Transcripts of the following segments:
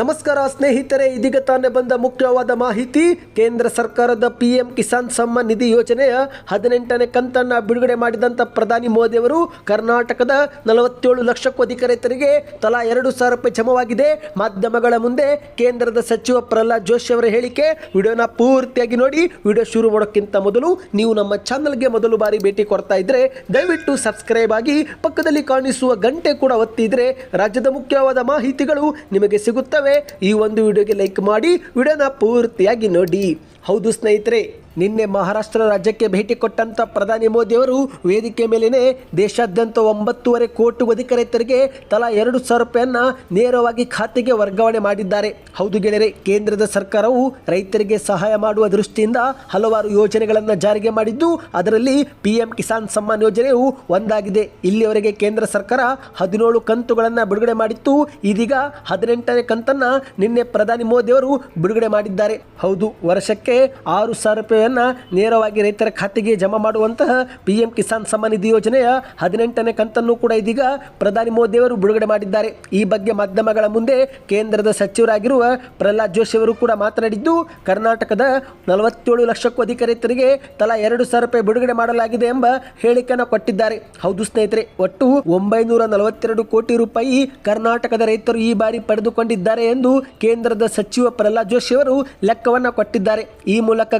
ನಮಸ್ಕಾರ ಸ್ನೇಹಿತರೆ, ಇದೀಗ ತಾನೇ ಬಂದ ಮುಖ್ಯವಾದ ಮಾಹಿತಿ, ಕೇಂದ್ರ ಸರ್ಕಾರದ ಪಿ ಎಂ ಕಿಸಾನ್ ಸಮ್ಮಾನ್ ನಿಧಿ ಯೋಜನೆಯ ಹದಿನೆಂಟನೇ ಕಂತನ್ನು ಬಿಡುಗಡೆ ಮಾಡಿದಂತ ಪ್ರಧಾನಿ ಮೋದಿ ಅವರು, ಕರ್ನಾಟಕದ ನಲವತ್ತೇಳು ಲಕ್ಷಕ್ಕೂ ಅಧಿಕ ರೈತರಿಗೆ ತಲಾ ಎರಡು ಸಾವಿರ ರೂಪಾಯಿ ಜಮವಾಗಿದೆ. ಮಾಧ್ಯಮಗಳ ಮುಂದೆ ಕೇಂದ್ರದ ಸಚಿವ ಪ್ರಹ್ಲಾದ್ ಜೋಶಿ ಅವರ ಹೇಳಿಕೆ, ವಿಡಿಯೋನ ಪೂರ್ತಿಯಾಗಿ ನೋಡಿ, ವಿಡಿಯೋ ಶುರು ಮಾಡೋಕ್ಕಿಂತ ಮೊದಲು ನೀವು ನಮ್ಮ ಚಾನಲ್ಗೆ ಮೊದಲು ಬಾರಿ ಭೇಟಿ ಕೊಡ್ತಾ ಇದ್ರೆ, ದಯವಿಟ್ಟು ಸಬ್ಸ್ಕ್ರೈಬ್ ಆಗಿ ಪಕ್ಕದಲ್ಲಿ ಕಾಣಿಸುವ ಗಂಟೆ ಕೂಡ ಒತ್ತಿದ್ರೆ, ರಾಜ್ಯದ ಮುಖ್ಯವಾದ ಮಾಹಿತಿಗಳು ನಿಮಗೆ ಸಿಗುತ್ತವೆ. ಈ ಒಂದು ವಿಡಿಯೋಗೆ ಲೈಕ್ ಮಾಡಿ. ವಿಡಿಯೋನ ಪೂರ್ತಿಯಾಗಿ ನೋಡಿ. ಹೌದು ಸ್ನೇಹಿತರೆ. ನಿನ್ನೆ ಮಹಾರಾಷ್ಟ್ರ ರಾಜ್ಯಕ್ಕೆ ಭೇಟಿ ಕೊಟ್ಟಂತ ಪ್ರಧಾನಿ ಮೋದಿ ಅವರು ವೇದಿಕೆ ಮೇಲೇನೆ ದೇಶಾದ್ಯಂತ ಒಂಬತ್ತೂವರೆ ಕೋಟಿ ರೈತರಿಗೆ ತಲಾ ಎರಡು ಸಾವಿರ ರೂಪಾಯಿಯನ್ನ ನೇರವಾಗಿ ಖಾತೆಗೆ ವರ್ಗಾವಣೆ ಮಾಡಿದ್ದಾರೆ. ಹೌದು ಗೆಳೆಯರೆ, ಕೇಂದ್ರದ ಸರ್ಕಾರವು ರೈತರಿಗೆ ಸಹಾಯ ಮಾಡುವ ದೃಷ್ಟಿಯಿಂದ ಹಲವಾರು ಯೋಜನೆಗಳನ್ನು ಜಾರಿಗೆ ಮಾಡಿದ್ದು, ಅದರಲ್ಲಿ ಪಿಎಂ ಕಿಸಾನ್ ಸಮ್ಮಾನ್ ಯೋಜನೆಯು ಒಂದಾಗಿದೆ. ಇಲ್ಲಿಯವರೆಗೆ ಕೇಂದ್ರ ಸರ್ಕಾರ ಹದಿನೇಳು ಕಂತುಗಳನ್ನು ಬಿಡುಗಡೆ ಮಾಡಿತ್ತು. ಇದೀಗ ಹದಿನೆಂಟನೇ ಕಂತನ್ನ ನಿನ್ನೆ ಪ್ರಧಾನಿ ಮೋದಿ ಅವರು ಬಿಡುಗಡೆ ಮಾಡಿದ್ದಾರೆ. ಹೌದು, ವರ್ಷಕ್ಕೆ ಆರು ಸಾವಿರ ರೂಪಾಯಿಯನ್ನ ನೇರವಾಗಿ ರೈತರ ಖಾತೆಗೆ ಜಮಾ ಮಾಡುವಂತಹ ಪಿ ಎಂ ಕಿಸಾನ್ ಸಮ್ಮಾನ್ ನಿಧಿ ಯೋಜನೆಯ ಹದಿನೆಂಟನೇ ಕಂತನ್ನು ಕೂಡ ಇದೀಗ ಪ್ರಧಾನಿ ಮೋದಿ ಅವರು ಬಿಡುಗಡೆ ಮಾಡಿದ್ದಾರೆ. ಈ ಬಗ್ಗೆ ಮಾಧ್ಯಮಗಳ ಮುಂದೆ ಕೇಂದ್ರದ ಸಚಿವರಾಗಿರುವ ಪ್ರಹ್ಲಾದ್ ಜೋಶಿ ಅವರು ಕೂಡ ಮಾತನಾಡಿದ್ದು, ಕರ್ನಾಟಕದ ನಲವತ್ತೇಳು ಲಕ್ಷಕ್ಕೂ ಅಧಿಕ ರೈತರಿಗೆ ತಲಾ ಎರಡು ಸಾವಿರ ರೂಪಾಯಿ ಬಿಡುಗಡೆ ಮಾಡಲಾಗಿದೆ ಎಂಬ ಹೇಳಿಕೆಯನ್ನು ಕೊಟ್ಟಿದ್ದಾರೆ. ಹೌದು ಸ್ನೇಹಿತರೆ, ಒಟ್ಟು ಒಂಬೈನೂರ ನಲವತ್ತೆರಡು ಕೋಟಿ ರೂಪಾಯಿ ಕರ್ನಾಟಕದ ರೈತರು ಈ ಬಾರಿ ಪಡೆದುಕೊಂಡಿದ್ದಾರೆ ಎಂದು ಕೇಂದ್ರದ ಸಚಿವ ಪ್ರಹ್ಲಾದ್ ಜೋಶಿ ಅವರು ಲೆಕ್ಕವನ್ನು ಕೊಟ್ಟಿದ್ದಾರೆ. ಈ ಮೂಲಕ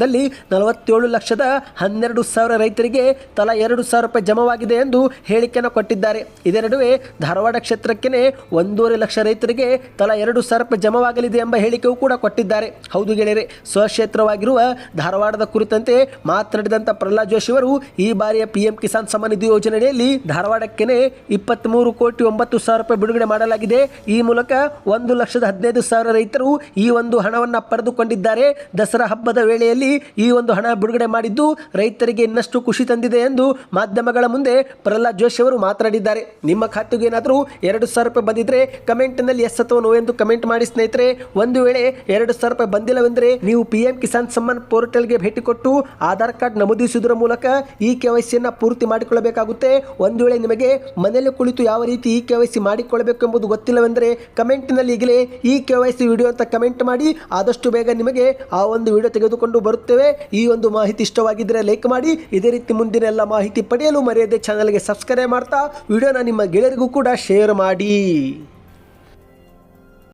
ಕರ್ನಾಟಕದಲ್ಲಿ ನಲವತ್ತೇಳು ಲಕ್ಷದ ಹನ್ನೆರಡು ಸಾವಿರ ರೈತರಿಗೆ ತಲಾ ಎರಡು ಸಾವಿರ ರೂಪಾಯಿ ಜಮವಾಗಿದೆ ಎಂದು ಹೇಳಿಕೆಯನ್ನು ಕೊಟ್ಟಿದ್ದಾರೆ. ಇದೇ ನಡುವೆ ಧಾರವಾಡ ಕ್ಷೇತ್ರಕ್ಕೆ ಒಂದೂವರೆ ಲಕ್ಷ ರೈತರಿಗೆ ತಲಾ ಎರಡು ಸಾವಿರ ರೂಪಾಯಿ ಜಮವಾಗಲಿದೆ ಎಂಬ ಹೇಳಿಕೆಯೂ ಕೂಡ ಕೊಟ್ಟಿದ್ದಾರೆ. ಹೌದು ಗೆಳೆಯರೆ, ಸ್ವಕ್ಷೇತ್ರವಾಗಿರುವ ಧಾರವಾಡದ ಕುರಿತಂತೆ ಮಾತನಾಡಿದಂಥ ಪ್ರಹ್ಲಾದ್ ಜೋಶಿ ಅವರು ಈ ಬಾರಿಯ ಪಿಎಂ ಕಿಸಾನ್ ಸಮ್ಮಾನ್ ನಿಧಿ ಯೋಜನೆಯಲ್ಲಿ ಧಾರವಾಡಕ್ಕೆ ಇಪ್ಪತ್ತ್ಮೂರು ಕೋಟಿ ಒಂಬತ್ತು ಸಾವಿರ ರೂಪಾಯಿ ಬಿಡುಗಡೆ ಮಾಡಲಾಗಿದೆ. ಈ ಮೂಲಕ ಒಂದು ಲಕ್ಷದ ಹದಿನೈದು ಸಾವಿರ ರೈತರು ಈ ಒಂದು ಹಣವನ್ನು ಪಡೆದುಕೊಂಡಿದ್ದಾರೆ. ದಸರಾ ಹಬ್ಬದ ವೇಳೆಯಲ್ಲಿ ಈ ಒಂದು ಹಣ ಬಿಡುಗಡೆ ಮಾಡಿದ್ದು ರೈತರಿಗೆ ಇನ್ನಷ್ಟು ಖುಷಿ ತಂದಿದೆ ಎಂದು ಮಾಧ್ಯಮಗಳ ಮುಂದೆ ಪ್ರಹ್ಲಾದ್ ಜೋಶಿ ಅವರು ಮಾತನಾಡಿದ್ದಾರೆ. ನಿಮ್ಮ ಖಾತೆಗೆ ಏನಾದರೂ ಎರಡು ಸಾವಿರ ರೂಪಾಯಿ ಬಂದಿದ್ರೆ ಕಮೆಂಟ್ನಲ್ಲಿ ಎಸ್ ಅಥವಾ ನೋ ಎಂದು ಕಮೆಂಟ್ ಮಾಡಿ ಸ್ನೇಹಿತರೆ, ಒಂದು ವೇಳೆ ಎರಡು ಸಾವಿರ ರೂಪಾಯಿ ಬಂದಿಲ್ಲವೆಂದರೆ ನೀವು ಪಿ ಎಂ ಕಿಸಾನ್ ಸಮ್ಮಾನ್ ಪೋರ್ಟಲ್ಗೆ ಭೇಟಿ ಕೊಟ್ಟು ಆಧಾರ್ ಕಾರ್ಡ್ ನಮೂದಿಸುವುದರ ಮೂಲಕ ಈ ಕೆ ವೈ ಪೂರ್ತಿ ಮಾಡಿಕೊಳ್ಳಬೇಕಾಗುತ್ತೆ. ಒಂದು ವೇಳೆ ನಿಮಗೆ ಮನೆಯಲ್ಲಿ ಕುಳಿತು ಯಾವ ರೀತಿ ಈ ಕೆ ವೈ ಸಿ ಮಾಡಿಕೊಳ್ಳಬೇಕು ಎಂಬುದು ಗೊತ್ತಿಲ್ಲವೆಂದರೆ ಕಮೆಂಟ್ನಲ್ಲಿ ಈಗಲೇ ಈ ಕೆ ವಿಡಿಯೋ ಅಂತ ಕಮೆಂಟ್ ಮಾಡಿ ಆದಷ್ಟು ಬೇಗ ನಿಮಗೆ ಆ ಒಂದು ವಿಡಿಯೋ ತೆಗೆದುಕೊಂಡು ಬರುತ್ತೇವೆ. ಈ ಒಂದು ಮಾಹಿತಿ ಇಷ್ಟವಾಗಿದ್ದರೆ ಲೈಕ್ ಮಾಡಿ. ಇದೇ ರೀತಿ ಮುಂದಿನ ಎಲ್ಲ ಮಾಹಿತಿ ಪಡೆಯಲು ಮರೆಯದೆ ಚಾನಲ್ಗೆ ಸಬ್ಸ್ಕ್ರೈಬ್ ಮಾಡ್ತಾ. ವಿಡಿಯೋನ ನಿಮ್ಮ ಗೆಳೆಯರಿಗೂ ಕೂಡ ಶೇರ್ ಮಾಡಿ.